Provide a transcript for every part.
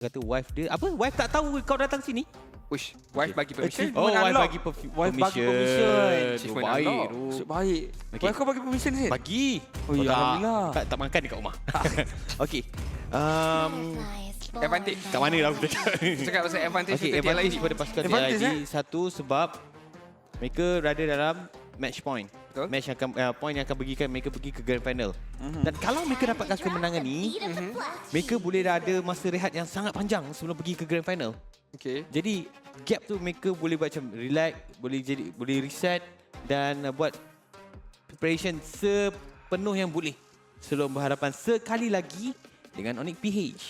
Kata wife dia Apa? Wife tak tahu kau datang sini? Wish, wife bagi permission. Oh, wife bagi perf- Wife bagi permission. permission. Tu Achievement baik unlock. tu. Maksud baik. Okey. Wife kau bagi permission ni? Bagi. Oh, ya, tak, Alhamdulillah. tak, tak makan dekat rumah. Okey. Um, Advantage. kat mana lah aku cakap? Cakap pasal advantage Okey, advantage kepada pasukan TLID. eh? Satu sebab mereka berada dalam match point. Betul. Match yang akan uh, point yang akan bagikan mereka pergi ke grand final. Mhm. Dan kalau mereka dapatkan kemenangan ni, mereka boleh dah ada masa rehat yang sangat panjang sebelum pergi ke grand final. Okay. Jadi gap tu mereka boleh macam relax, boleh jadi boleh reset dan uh, buat preparation sepenuh yang boleh sebelum berhadapan sekali lagi dengan Onyx PH.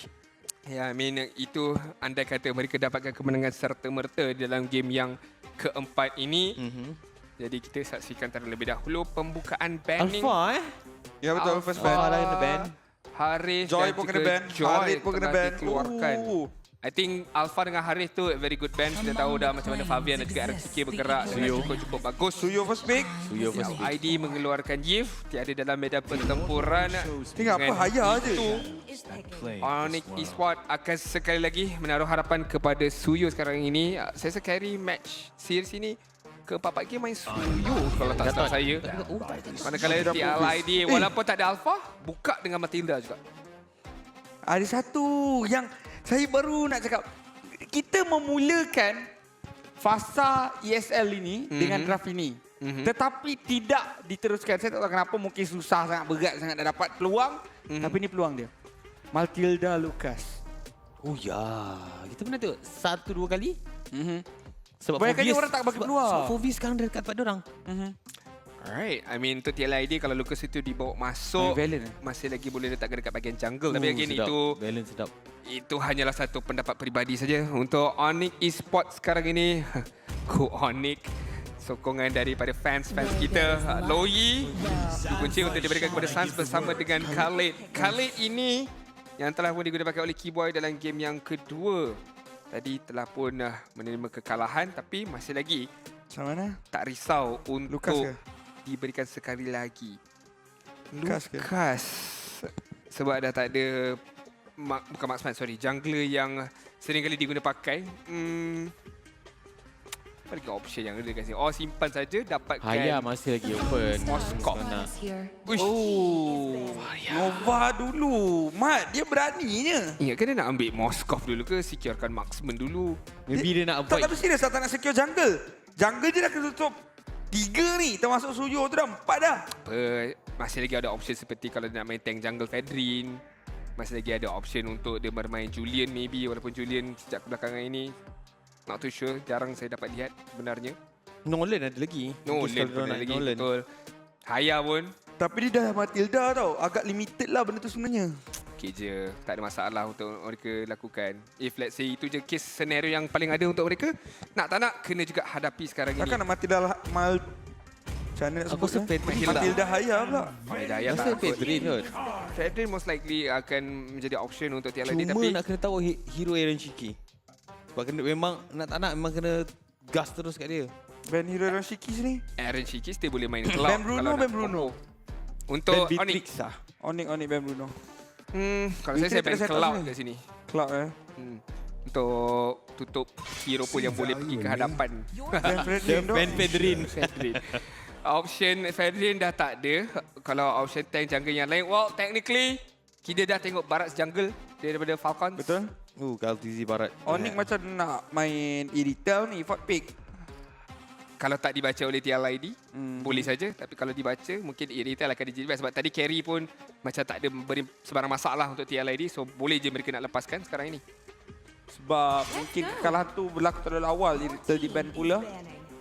Ya, I mean itu andai kata mereka dapatkan kemenangan serta-merta dalam game yang keempat ini. Mhm. Jadi kita saksikan terlebih dahulu pembukaan banning. Alpha eh? Ya betul, first Alpha ban. dah kena ban. Haris Joy pun juga kena ban. Joy Harit pun kena telah ban. dikeluarkan. Ooh. I think Alpha dengan Haris tu very good band. Kita tahu dah macam mana Fabian dan juga RXK bergerak dengan cukup-cukup bagus. Suyo first pick. Suyo first pick. ID mengeluarkan Yif tiada dalam medan pertempuran. Tengok apa, haya je. Onyx Esports akan sekali lagi menaruh harapan kepada Suyo sekarang ini. Saya rasa carry match series ini ke empat game main Suyo kalau tak salah saya. Oh. Manakala TLID walaupun tak ada Alpha, buka dengan Matilda juga. Ada satu yang saya baru nak cakap. Kita memulakan fasa ESL ini Mhm. dengan draft ini. Mhm. Tetapi tidak diteruskan. Saya tak tahu kenapa. Mungkin susah sangat, berat sangat nak dapat peluang. Mhm. Tapi ini peluang dia. Matilda Lucas. Oh ya, kita pernah tengok satu dua kali. Mhm. Sebab Fovius- orang tak bagi sebab- peluang. Sebab Fovius sekarang dia dekat tempat orang. Mhm. Alright, I mean untuk TLID kalau Lucas itu dibawa masuk Valiant, eh? masih lagi boleh letakkan dekat bahagian jungle tapi Uh, again sedap. itu balance sedap. itu hanyalah satu pendapat peribadi saja untuk Onyx Esports sekarang ini. Go Onyx. Sokongan daripada fans-fans kita. Loyi dikunci untuk diberikan kepada Suns bersama dengan Khalid. Khalid ini yang telah pun digunakan oleh Keyboy dalam game yang kedua. Tadi telah pun uh, menerima kekalahan tapi masih lagi Macam mana? tak risau untuk Lucas ke? diberikan sekali lagi. Lucas ke? Lucas. Sebab dah tak ada mak, bukan marksman sorry, jungler yang sering kali diguna pakai. Hmm, apa lagi option yang ada kat sini? Oh, simpan saja dapatkan. Haya masih lagi open. Nak. Uish. Oh, Nova dulu. Mat, dia beraninya. Ingat kan dia nak ambil Moskov dulu ke securekan marksman dulu? Maybe dia nak Tak, avoid. tapi serius tak nak secure jungle. Jungle dia dah kena tutup. Tiga ni, termasuk Suyo tu dah empat dah. Apa, masih lagi ada option seperti kalau dia nak main tank jungle Fedrin. Masih lagi ada option untuk dia bermain Julian maybe walaupun Julian sejak kebelakangan ini not too sure jarang saya dapat lihat sebenarnya. Nolan ada lagi. Nolan pun ada nak lagi Nolan. betul. Haya pun Tapi dia dah Matilda tau. Agak limited lah benda tu sebenarnya. okay je. Tak ada masalah untuk mereka lakukan. If let's say itu je case scenario yang paling ada untuk mereka, nak tak nak kena juga hadapi sekarang ini. Takkan nak Matilda lah, mal... Macam mana nak Aku sebut rasa Fedrin Matilda. Matilda Haya pula. Haya Haya tak. Fedrin kot. Fedrin most likely akan menjadi option untuk TLID Cuma tapi nak kena tahu he- hero Aaron Shiki. Sebab kena memang nak tak nak memang kena gas terus kat dia. Ben Hero Rashiki sini. Aaron Shiki still boleh main cloud. Ben Bruno, Ben Bruno. Untuk Ben Onyx. Lah. Onik Onik Ben Bruno. Hmm, kalau saya saya up cloud kat sini. Cloud eh. Hmm. Untuk tutup hero pun yang boleh pergi ke hadapan. Ben tu. Ben Fedrin. Fedrin. option Fedrin dah tak ada. Kalau option tank jungle yang lain, well technically kita dah tengok Barat jungle daripada Falcons. Betul. Uh, Kaltizi Barat. Onik macam nak main Iritel ni, Fort Pick. Kalau tak dibaca oleh TLID, Hmm. boleh saja. Tapi kalau dibaca, mungkin Irrital akan dijadi best. Sebab tadi carry pun macam tak ada beri sebarang masalah untuk TLID. So boleh je mereka nak lepaskan sekarang ini. Sebab mungkin kekalahan tu berlaku terlalu awal. Iritel di ban pula.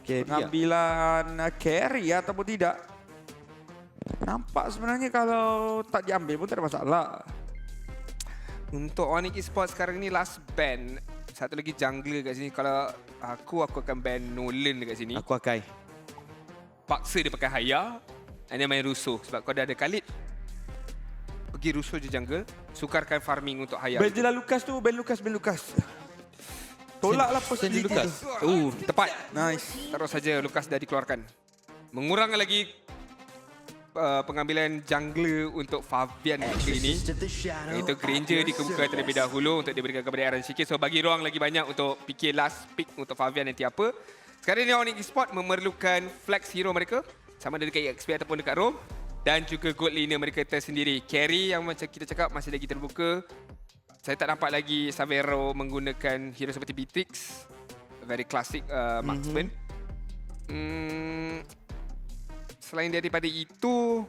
Carry lah. Pengambilan uh, carry ataupun tidak. Nampak sebenarnya kalau tak diambil pun tak ada masalah. Untuk Onyx Esports sekarang ni last ban. Satu lagi jungler kat sini. Kalau aku, aku akan ban Nolan dekat sini. Aku Akai. Paksa dia pakai Haya. Dan dia main Russo. Sebab kau dah ada Khalid. Pergi Russo je jungle. Sukarkan farming untuk Haya. Ben Jela Lucas tu, Ben Lucas, Ben Lucas. Tolaklah possibility Lucas. tu. Uh, tepat. Nice. Terus saja Lukas dah dikeluarkan. Mengurangkan lagi uh, pengambilan jungler untuk Fabian kali ini. Itu Granger dikemuka terlebih dahulu untuk diberikan kepada Aaron Shiki. So bagi ruang lagi banyak untuk fikir last pick untuk Fabian nanti apa. Sekarang ni Onyx Esports memerlukan flex hero mereka. Sama ada dekat EXP ataupun dekat Rome. Dan juga gold laner mereka tersendiri. Carry yang macam kita cakap masih lagi terbuka. Saya tak nampak lagi Savero menggunakan hero seperti Beatrix. Very classic uh, marksman. Hmm, selain daripada itu,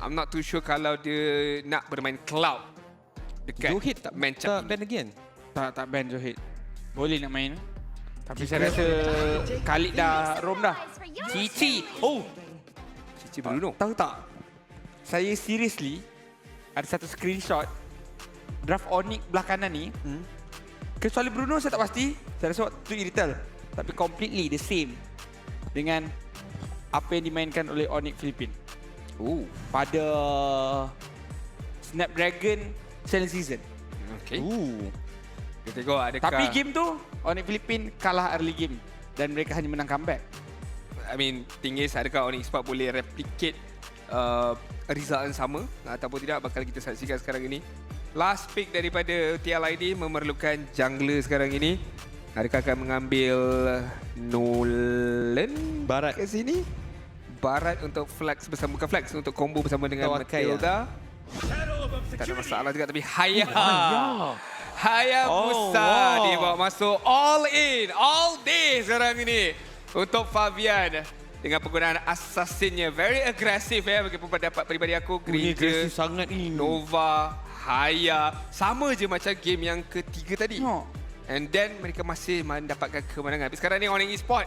I'm not too sure kalau dia nak bermain cloud dekat Zohid tak, tak ini. ban again. Tak tak ban Zohid. Boleh nak main. Tapi saya rasa Khalid dah roam dah. Cici. Oh. Cici Bruno. Tahu tak? Saya seriously ada satu screenshot draft Onyx belah kanan ni. Hmm. Kecuali Bruno saya tak pasti. Saya rasa waktu tu Iritel. Tapi completely the same dengan apa yang dimainkan oleh Onyx Philippine Oh. pada Snapdragon Challenge Season. Okay. Ooh. Kita tengok adakah... Tapi game tu Onyx Philippine kalah early game dan mereka hanya menang comeback. I mean, thing is, adakah Onyx Sport boleh replicate uh, result yang sama ataupun tidak bakal kita saksikan sekarang ini. Last pick daripada TLID memerlukan jungler sekarang ini. Adakah akan mengambil Nolan Barat. ke sini? Barat untuk flex bersama bukan flex untuk combo bersama dengan Akai, Matilda. Tak ada masalah juga tapi Haya. Haya Oh, Musa wow. dia bawa masuk all in, all day sekarang ini untuk Fabian dengan penggunaan assassinnya very agresif ya bagaimana pendapat peribadi aku Ini agresif sangat ni. Nova, Haya sama je macam game yang ketiga tadi. Tengok. And then mereka masih mendapatkan kemenangan. Tapi sekarang ni Onyx Esport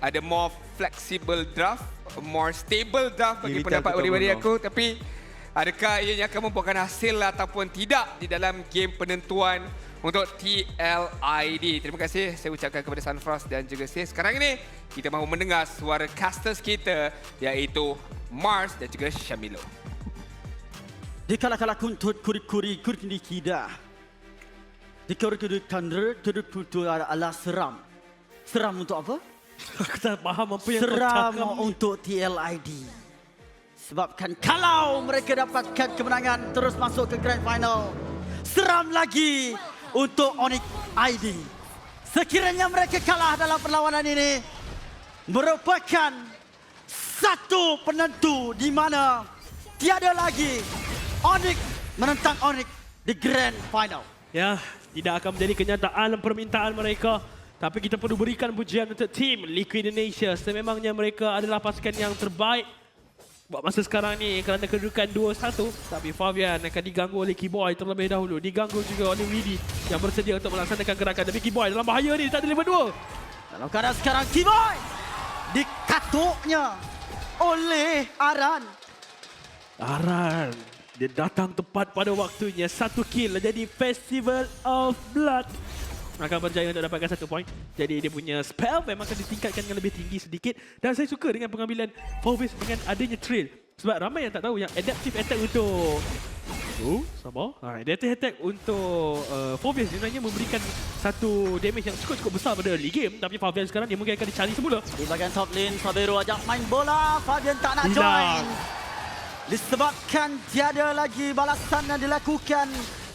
ada more flexible draft, more stable draft bagi pendapat peribadi Bruno. aku. Tapi adakah ianya akan membuahkan hasil ataupun tidak di dalam game penentuan untuk TLID. Terima kasih saya ucapkan kepada Sunfrost dan juga Sis. Sekarang ini kita mahu mendengar suara casters kita iaitu Mars dan juga Shamilo. Dikala-kala kuntut kuri-kuri kuri kida. Dikuri-kuri kandre kuri kutu ala seram. Seram untuk apa? Aku tak faham apa yang kau Seram cakap. untuk TLID. Sebabkan kalau mereka dapatkan kemenangan terus masuk ke grand final. Seram lagi untuk Onyx ID. Sekiranya mereka kalah dalam perlawanan ini merupakan satu penentu di mana tiada lagi Onyx menentang Onyx di grand final. Ya, tidak akan menjadi kenyataan permintaan mereka. Tapi kita perlu berikan pujian untuk tim Liquid Indonesia. Sememangnya mereka adalah pasukan yang terbaik buat masa sekarang ni kerana kedudukan 2-1. Tapi Fabian akan diganggu oleh Keyboy terlebih dahulu. Diganggu juga oleh Widi yang bersedia untuk melaksanakan gerakan. Tapi Keyboy dalam bahaya ni, tak ada level 2. Dalam keadaan sekarang Kiboy dikatuknya oleh Aran. Aran, dia datang tepat pada waktunya. Satu kill jadi Festival of Blood. Akan berjaya untuk dapatkan satu point. Jadi dia punya spell memang akan ditingkatkan dengan lebih tinggi sedikit. Dan saya suka dengan pengambilan Fovis dengan adanya trail. Sebab ramai yang tak tahu yang adaptive attack untuk... Oh, sabar. Ha, adaptive attack untuk uh, Fovius sebenarnya memberikan satu damage yang cukup-cukup besar pada early game. Tapi Fabian sekarang dia mungkin akan dicari semula. Di bahagian top lane, Sabero ajak main bola. Fabian tak nak Hilang. join. Disebabkan tiada lagi balasan yang dilakukan.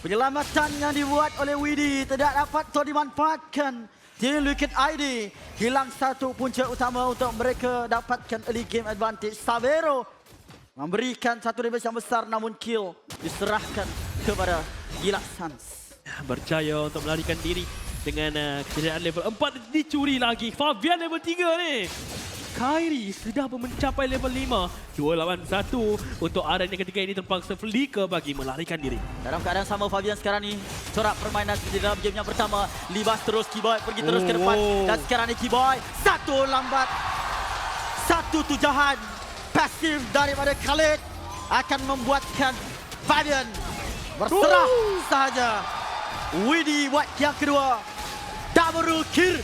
Penyelamatan yang dibuat oleh Widi tidak dapat untuk dimanfaatkan. Tim Liquid ID hilang satu punca utama untuk mereka dapatkan early game advantage. Savero memberikan satu damage yang besar namun kill diserahkan kepada Gila Sans. berjaya untuk melarikan diri dengan uh, kejayaan level 4 dicuri lagi. Fabian level 3 ni. Kyrie sudah mencapai level 5. 2 lawan 1 untuk Aren yang ketiga ini terpaksa flicker bagi melarikan diri. Dalam keadaan sama Fabian sekarang ni corak permainan seperti dalam game yang pertama libas terus Keyboy pergi terus ke Oh, depan wow. dan sekarang ni Keyboy satu lambat satu tujahan pasif daripada Khalid akan membuatkan Fabian berserah sahaja Widi buat yang kedua double kill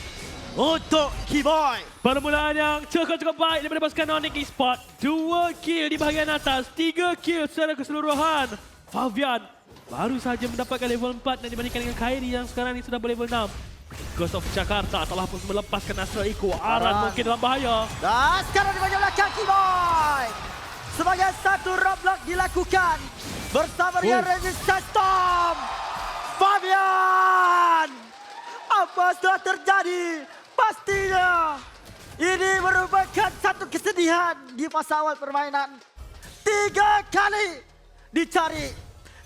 untuk Keyboy Permulaan yang cukup-cukup baik daripada pasukan Onyx Esport. Dua kill di bahagian atas, tiga kill secara keseluruhan. Fabian baru saja mendapatkan level 4 dan dibandingkan dengan Kyrie yang sekarang ini sudah berlevel 6. Ghost of Jakarta telah pun melepaskan Astral Echo. Aran mungkin dalam bahaya. dan sekarang di bahagian belakang Keyboy sebagai satu roadblock dilakukan bersama dengan Resistance Storm. Fabian! Apa sudah terjadi? Pastinya ini merupakan satu kesedihan di masa awal permainan. Tiga kali dicari,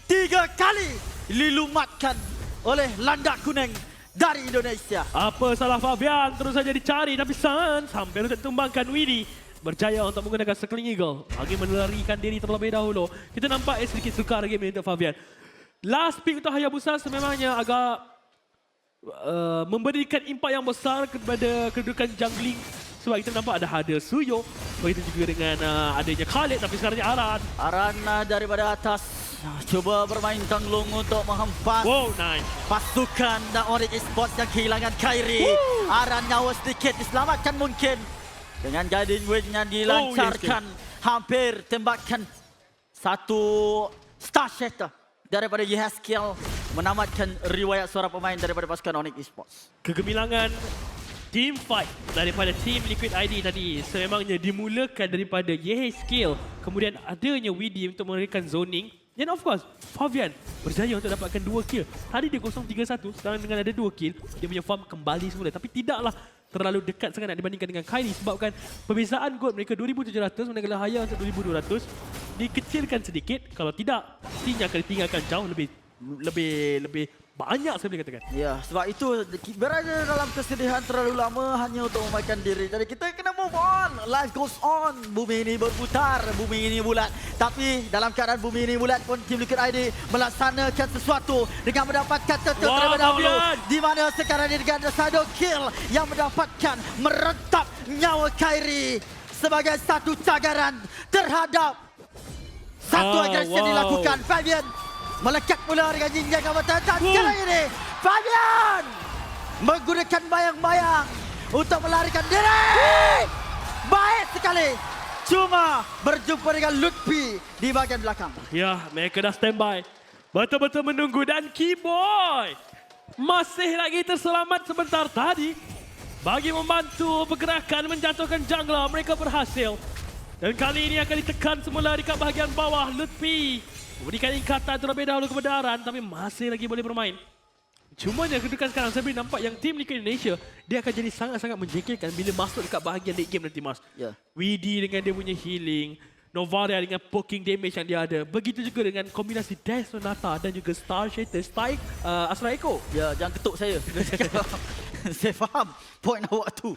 tiga kali dilumatkan oleh landak kuning dari Indonesia. Apa salah Fabian? Terus saja dicari tapi Sans hampir untuk tumbangkan Widi. Berjaya untuk menggunakan Circling Eagle. Bagi melarikan diri terlebih dahulu. Kita nampak eh, sedikit sukar game ini untuk Fabian. Last pick untuk Hayabusa sememangnya agak uh, memberikan impak yang besar kepada kedudukan jungling. Sebab kita nampak ada Hada Suyo. Begitu juga dengan uh, adanya Khalid tapi sekarang Aran. Arana daripada atas cuba bermain tanglung untuk menghempas Wow, nice. pasukan dan Onyx Esports yang kehilangan Khairi. Aran nyawa sedikit diselamatkan mungkin. Dengan guiding wing yang dilancarkan. hampir tembakan satu star shatter daripada Yehaskiel menamatkan riwayat suara pemain daripada pasukan Onyx Esports. kegemilangan team fight daripada team Liquid ID tadi sememangnya dimulakan daripada Yehe Skill kemudian adanya Widi untuk memberikan zoning. Dan of course Fabian berjaya untuk dapatkan 2 kill. Tadi dia 0-3-1 sekarang dengan ada 2 kill dia punya farm kembali semula. Tapi tidaklah terlalu dekat sangat nak dibandingkan dengan Kylie sebabkan perbezaan gold mereka 2700 manakala Haya untuk 2200 dikecilkan sedikit kalau tidak pastinya akan ditinggalkan jauh lebih lebih lebih banyak saya boleh katakan Ya, sebab itu berada dalam kesedihan terlalu lama hanya untuk memakan diri. Jadi kita kena move on. Life goes on. Bumi ini berputar, bumi ini bulat. Tapi dalam keadaan bumi ini bulat pun Team Liquid ID melaksanakan sesuatu dengan mendapatkan turtle Wah, terlebih dahulu. Di mana sekarang ini dengan shadow kill yang mendapatkan meretap nyawa Kyrie sebagai satu cagaran terhadap satu Ah, agresi wow. dilakukan. Fabian melekat pula dengan jinjang kawasan. Dan Wow. sekarang ini Fabian menggunakan bayang-bayang untuk melarikan diri. Baik sekali. Cuma berjumpa dengan Lutfi di bahagian belakang. Ya, mereka dah standby. Betul-betul menunggu dan Keyboy masih lagi terselamat sebentar tadi. Bagi membantu pergerakan menjatuhkan jungler, mereka berhasil. Dan kali ini akan ditekan semula dekat bahagian bawah. Lutfi memberikan ikatan terlebih dahulu kepada Aran tapi masih lagi boleh bermain. Cuma yang kedudukan sekarang saya boleh nampak yang tim Liquid Indonesia dia akan jadi sangat-sangat menjengkelkan bila masuk dekat bahagian late game nanti Mas. Ya. Widi dengan dia punya healing, Novaria dengan poking damage yang dia ada. Begitu juga dengan kombinasi Dash Sonata dan juga Star Shatter, Strike, uh, Astra Echo. Ya, jangan ketuk saya. saya faham point awak tu.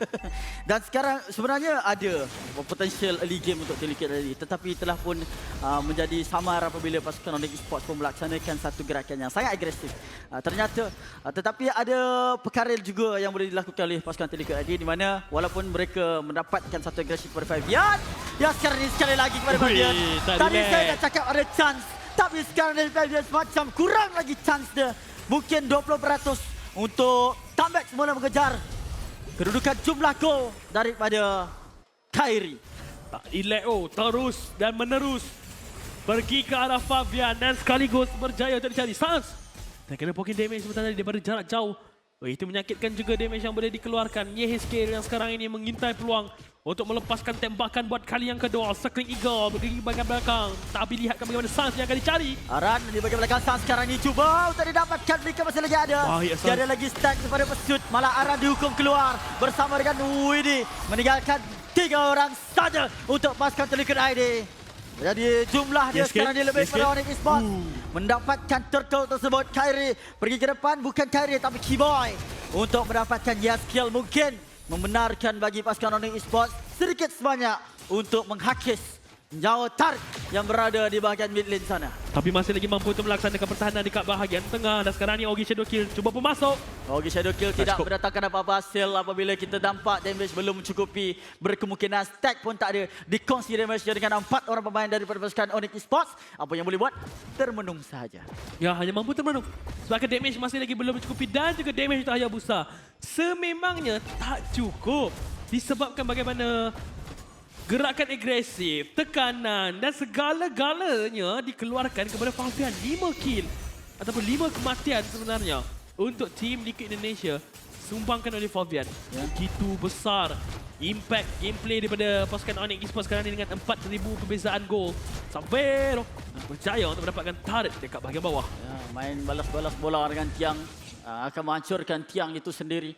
Dan sekarang sebenarnya ada potensial early game untuk Liquid tadi. Tetapi telah pun uh, menjadi samar apabila pasukan Onyx Esports pun melaksanakan satu gerakan yang sangat agresif. Uh, ternyata, uh, tetapi ada perkara juga yang boleh dilakukan oleh pasukan Liquid tadi di mana walaupun mereka mendapatkan satu agresif kepada Fabian, ya sekarang ini sekali lagi kepada Fabian. Tadi saya dah cakap ada chance. Tapi sekarang dari Fabian macam kurang lagi chance dia. Mungkin 20% untuk comeback semula mengejar kedudukan jumlah gol daripada. Tak Ileo terus dan menerus pergi ke arah Fabian dan sekaligus berjaya untuk dicari Sans. Dan kena poking damage sebentar tadi daripada jarak jauh. Oh, itu menyakitkan juga damage yang boleh dikeluarkan. Yehiske yang sekarang ini mengintai peluang untuk melepaskan tembakan buat kali yang kedua. Circling Eagle berdiri bagian belakang. Tapi lihatkan bagaimana Sans yang akan dicari. Aran di bahagian belakang Sans sekarang ini cuba untuk didapatkan mereka masih lagi ada. Bahaya, Sans. Tiada lagi stack daripada pesut. Malah Aran dihukum keluar bersama dengan Widi. Meninggalkan tiga orang saja untuk pasukan Telikut ID. Jadi jumlah dia Yes, sekarang ni lebih Yes, pada Kid. Onyx Esports. Mendapatkan turtle tersebut Kyrie pergi ke depan bukan Kyrie tapi Keyboy untuk mendapatkan yes kill mungkin membenarkan bagi pasukan Onyx Esports sedikit sebanyak untuk menghakis nyawa Tark yang berada di bahagian mid lane sana. Tapi masih lagi mampu untuk melaksanakan pertahanan dekat bahagian tengah. Dan sekarang ni Ogi Shadow Kill cuba pun masuk. Ogi Shadow Kill tidak cukup. mendatangkan apa-apa hasil apabila kita nampak damage belum mencukupi. Berkemungkinan stack pun tak ada. Dikongsi damage dengan empat orang pemain daripada pasukan Onyx Esports. Apa yang boleh buat? Termenung sahaja. Ya, hanya mampu termenung. Sebabkan damage masih lagi belum mencukupi dan juga damage untuk Hayabusa. Sememangnya tak cukup. Disebabkan bagaimana gerakan agresif, tekanan dan segala-galanya dikeluarkan kepada Fabian. 5 kill ataupun 5 kematian sebenarnya untuk tim Liquid Indonesia. disumbangkan oleh Fabian. Ya. Begitu besar impact gameplay daripada pasukan Onyx Esports sekarang ni dengan 4,000 perbezaan gol. Sampai berjaya untuk mendapatkan turret dekat bahagian bawah. Ya, main balas-balas bola dengan tiang uh, akan menghancurkan tiang itu sendiri.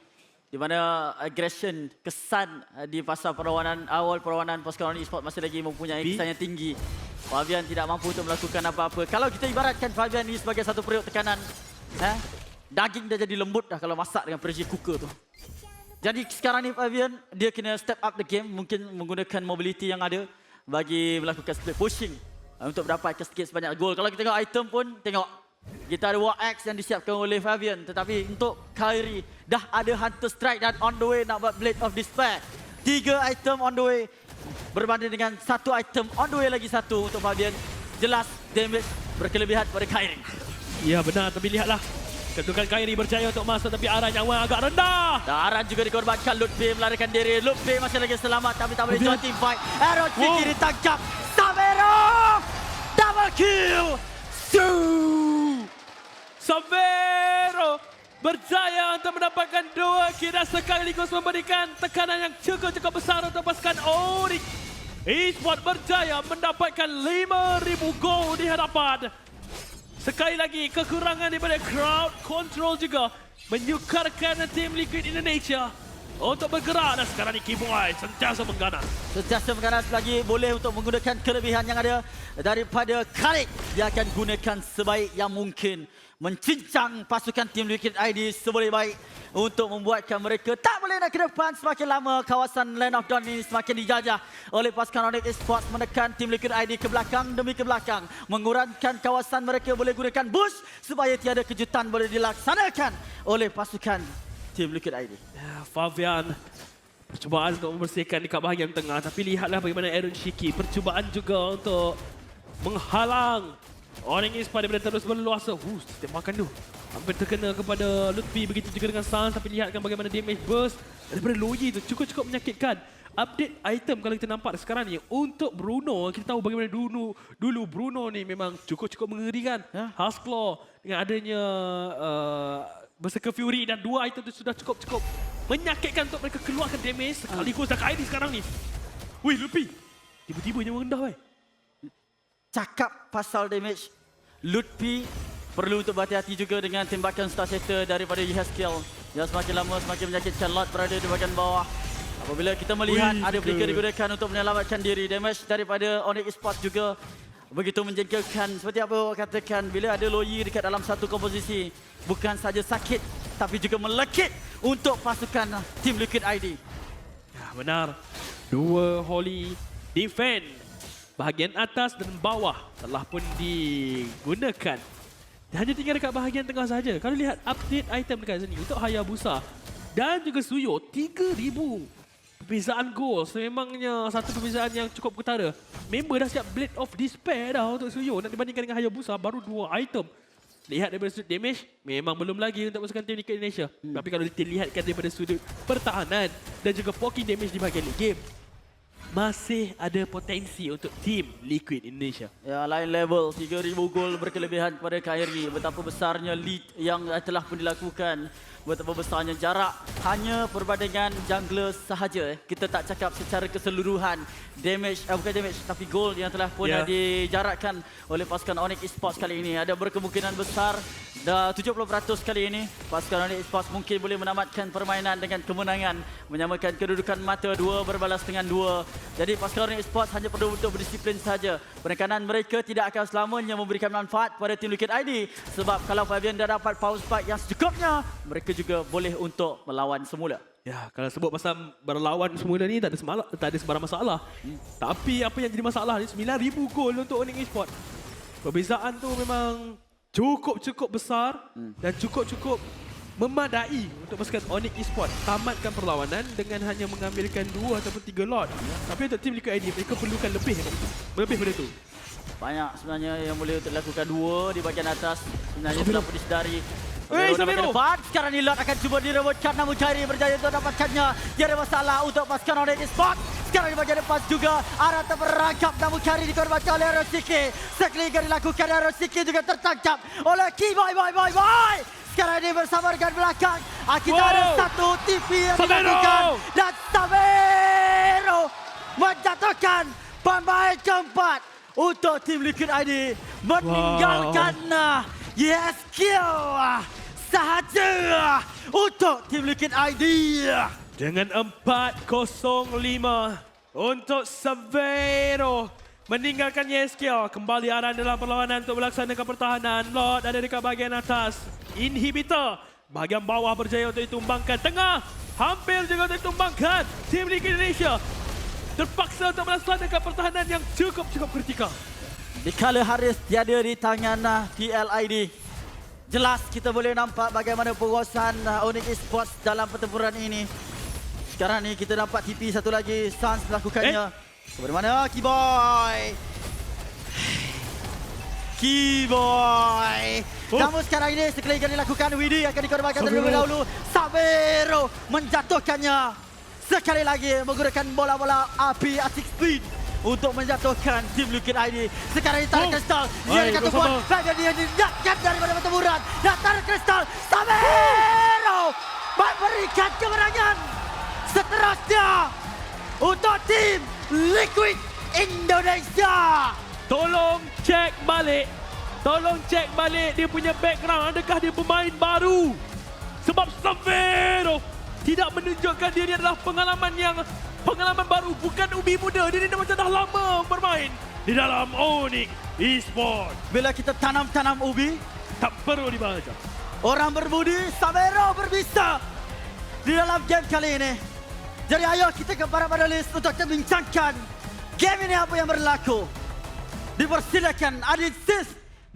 Di mana aggression, kesan uh, di fasa perlawanan awal perlawanan pasukan Onyx Esports masih lagi mempunyai kesan yang tinggi. Fabian tidak mampu untuk melakukan apa-apa. Kalau kita ibaratkan Fabian ini sebagai satu periuk tekanan, eh, daging dah jadi lembut dah kalau masak dengan pressure cooker tu. Jadi sekarang ni Fabian, dia kena step up the game. Mungkin menggunakan mobility yang ada bagi melakukan split pushing uh, untuk mendapatkan sedikit sebanyak gol. Kalau kita tengok item pun, tengok. Kita ada War Axe yang disiapkan oleh Fabian. Tetapi untuk Kyrie, dah ada Hunter Strike dan on the way nak buat Blade of Despair. Tiga item on the way. Berbanding dengan satu item on the way lagi satu untuk Fabian. Jelas damage berkelebihan pada Kyrie. Ya benar, tapi lihatlah. Kedudukan Kyrie berjaya untuk masuk tapi arah nyawa agak rendah. Daran juga dikorbankan Lutfi melarikan diri. Lutfi masih lagi selamat tapi tak boleh join team fight. Arrow Wow. Ciki ditangkap. Samero! Double kill! Su! Savero berjaya untuk mendapatkan dua dan sekaligus memberikan tekanan yang cukup-cukup besar untuk pasukan Onyx. Esports berjaya mendapatkan 5,000 gol di hadapan. Sekali lagi kekurangan daripada crowd control juga menyukarkan tim Liquid Indonesia untuk bergerak dan sekarang ni Keyboy sentiasa mengganas. Sentiasa mengganas lagi boleh untuk menggunakan kelebihan yang ada daripada Khalid. Dia akan gunakan sebaik yang mungkin. Mencincang pasukan tim Liquid ID seboleh baik untuk membuatkan mereka tak boleh nak ke depan semakin lama kawasan Land of Dawn ini semakin dijajah oleh pasukan Onyx Esports menekan tim Liquid ID ke belakang demi ke belakang mengurangkan kawasan mereka boleh gunakan boost supaya tiada kejutan boleh dilaksanakan oleh pasukan tim Liquid ID. Ya, Fabian percubaan untuk membersihkan dekat bahagian tengah tapi lihatlah bagaimana Aaron Shiki percubaan juga untuk menghalang orang ini daripada terus berluasa. Huh, tembakan tu. Hampir terkena kepada Lutfi begitu juga dengan Sans tapi lihatkan bagaimana damage burst daripada Loyi tu cukup-cukup menyakitkan. Update item kalau kita nampak sekarang ni untuk Bruno kita tahu bagaimana dulu dulu Bruno ni memang cukup-cukup mengerikan. Ya. Husklaw dengan adanya uh, Berserker Fury dan dua item itu sudah cukup-cukup menyakitkan untuk mereka keluarkan damage sekaligus dah ID sekarang ni. Wih, Lupi. Tiba-tiba nyawa rendah, weh. cakap pasal damage. Lutfi perlu untuk berhati-hati juga dengan tembakan Star Shatter daripada Yehaskiel yang semakin lama semakin menyakitkan Lot berada di bahagian bawah. Apabila kita melihat Wih, ada ke- flicker digunakan untuk menyelamatkan diri. Damage daripada Onyx Esports juga begitu menjengkelkan seperti apa awak katakan bila ada Loyi dekat dalam satu komposisi bukan saja sakit tapi juga melekit untuk pasukan tim Liquid ID Ya, benar. Dua Holy defend. Bahagian atas dan bawah telah pun digunakan. Hanya tinggal dekat bahagian tengah saja. Kalau lihat update item dekat sini untuk Hayabusa dan juga Suyo 3000 perbezaan gol. Sememangnya satu perbezaan yang cukup ketara. Member dah siap Blade of Despair dah untuk Suyo. Nak dibandingkan dengan Hayabusa baru dua item. Lihat daripada sudut damage, memang belum lagi untuk pasukan tim Liquid Indonesia. Hmm. Tapi kalau dilihatkan daripada sudut pertahanan dan juga poking damage di bahagian late game, masih ada potensi untuk tim Liquid Indonesia. Ya, lain level. 3,000 gol berkelebihan kepada Kyrie. Betapa besarnya lead yang telah pun dilakukan. Betapa besarnya jarak. Hanya perbandingan jungler sahaja. Kita tak cakap secara keseluruhan. Damage, eh, bukan damage, tapi gol yang telah pun yeah. dijarakkan oleh pasukan Onyx Esports kali ini. Ada berkemungkinan besar dah 70% kali ini. Pasukan Onyx Esports mungkin boleh menamatkan permainan dengan kemenangan. Menyamakan kedudukan mata dua berbalas dengan dua. Jadi pasukan Esports hanya perlu untuk berdisiplin saja. Penekanan mereka tidak akan selamanya memberikan manfaat pada tim Liquid ID. Sebab kalau Fabian dah dapat power spike yang secukupnya, mereka juga boleh untuk melawan semula. Ya, kalau sebut pasal berlawan semula ni tak ada semalah, tak ada sebarang masalah. Hmm. Tapi apa yang jadi masalah ni 9000 gol untuk Onyx Esports. Perbezaan tu memang cukup-cukup besar hmm. dan cukup-cup memadai untuk pasukan Onyx Esports tamatkan perlawanan dengan hanya mengambilkan dua ataupun tiga lot. Tapi untuk tim Liquid ID mereka perlukan lebih daripada itu. Lebih daripada itu. Banyak sebenarnya yang boleh untuk dilakukan dua di bahagian atas. Sebenarnya sudah pun disedari. Eh, Samiro! ke depan. Sekarang ni Lot akan cuba direbutkan namun Kyrie berjaya untuk dapatkannya. Dia ada masalah untuk pasukan Onyx Esports. Sekarang di bahagian depan juga arah terperangkap namun Kyrie dikorbankan oleh Arosiki. Sekali lagi dilakukan Arosiki juga tertangkap oleh Ki Boy Boy Boy Boy. Sekarang ini bersama rekan belakang. Ah, kita Wow. ada satu TV yang Sabero. dilakukan. Dan Sabero menjatuhkan pemain keempat untuk tim Liquid ID. Meninggalkan wow. YSQ sahaja untuk tim Liquid ID. Dengan 4-0-5 untuk Severo meninggalkan Yeskia. Kembali arah dalam perlawanan untuk melaksanakan pertahanan. Lord ada dekat bahagian atas. Inhibitor bahagian bawah berjaya untuk ditumbangkan. Tengah hampir juga untuk ditumbangkan. Tim Liga Indonesia terpaksa untuk melaksanakan pertahanan yang cukup-cukup kritikal. Dikala Haris tiada di tangan uh, TLID. Jelas kita boleh nampak bagaimana penguasaan uh, Onyx Esports dalam pertempuran ini. Sekarang ni kita dapat TP satu lagi. Sans melakukannya. Kepada mana Keyboy? Keyboy. Oh. Namun sekarang ini sekali lagi dilakukan Widi akan dikorbankan terlebih dahulu. Sabero menjatuhkannya. Sekali lagi menggunakan bola-bola api Atik Speed untuk menjatuhkan tim Liquid ID. Sekarang ini tarik Oh. kristal. Dia Baik, dekat tumpuan. Bagian dia diniatkan daripada pertempuran. Dan tarik kristal. Sabero memberikan kemenangan. Seterusnya untuk tim Liquid Indonesia. Tolong cek balik. Tolong cek balik dia punya background. Adakah dia pemain baru? Sebab Severo tidak menunjukkan dia ni adalah pengalaman yang pengalaman baru. Bukan ubi muda. Dia ni macam dah lama bermain di dalam Onyx Esports. Bila kita tanam-tanam ubi, Tak perlu dibaca. orang berbudi, Sabero berbisa di dalam game kali ini. Jadi ayo kita ke para panelis untuk kita bincangkan game ini apa yang berlaku. Dipersilakan Adit Sis